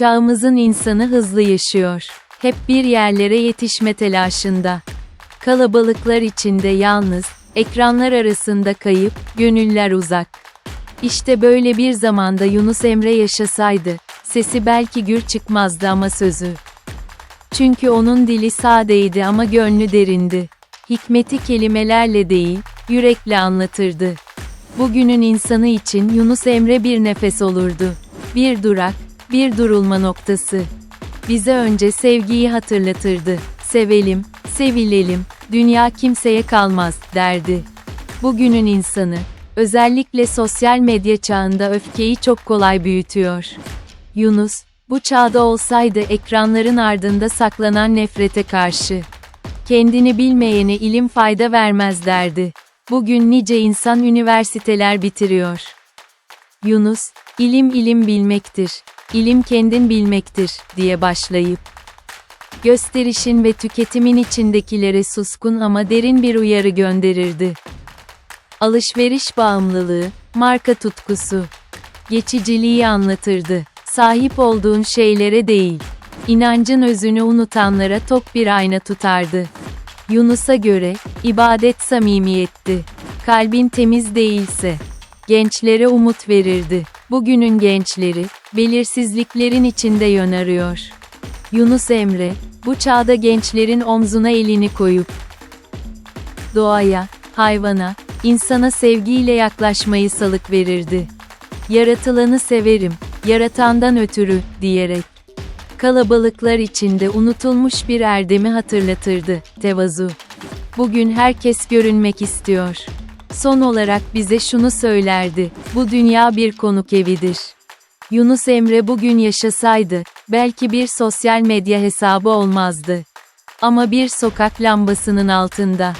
Çağımızın insanı hızlı yaşıyor. Hep bir yerlere yetişme telaşında. Kalabalıklar içinde yalnız, ekranlar arasında kayıp, gönüller uzak. İşte böyle bir zamanda Yunus Emre yaşasaydı, sesi belki gür çıkmazdı ama sözü. Çünkü onun dili sadeydi ama gönlü derindi. Hikmeti kelimelerle değil, yürekle anlatırdı. Bugünün insanı için Yunus Emre bir nefes olurdu. Bir durak, bir durulma noktası. Bize önce sevgiyi hatırlatırdı. Sevelim, sevilelim, dünya kimseye kalmaz, derdi. Bugünün insanı, özellikle sosyal medya çağında öfkeyi çok kolay büyütüyor. Yunus, bu çağda olsaydı ekranların ardında saklanan nefrete karşı. Kendini bilmeyene ilim fayda vermez derdi. Bugün nice insan üniversiteler bitiriyor. Yunus, ilim ilim bilmektir, ilim kendin bilmektir, diye başlayıp, gösterişin ve tüketimin içindekilere suskun ama derin bir uyarı gönderirdi. Alışveriş bağımlılığı, marka tutkusu, geçiciliği anlatırdı. Sahip olduğun şeylere değil, inancın özünü unutanlara tok bir ayna tutardı. Yunus'a göre, ibadet samimiyetti. Kalbin temiz değilse, gençlere umut verirdi. Bugünün gençleri, belirsizliklerin içinde yön arıyor. Yunus Emre, bu çağda gençlerin omzuna elini koyup, doğaya, hayvana, insana sevgiyle yaklaşmayı salık verirdi. Yaratılanı severim, yaratandan ötürü, diyerek. Kalabalıklar içinde unutulmuş bir erdemi hatırlatırdı, tevazu. Bugün herkes görünmek istiyor. Son olarak bize şunu söylerdi, bu dünya bir konuk evidir. Yunus Emre bugün yaşasaydı, belki bir sosyal medya hesabı olmazdı. Ama bir sokak lambasının altında,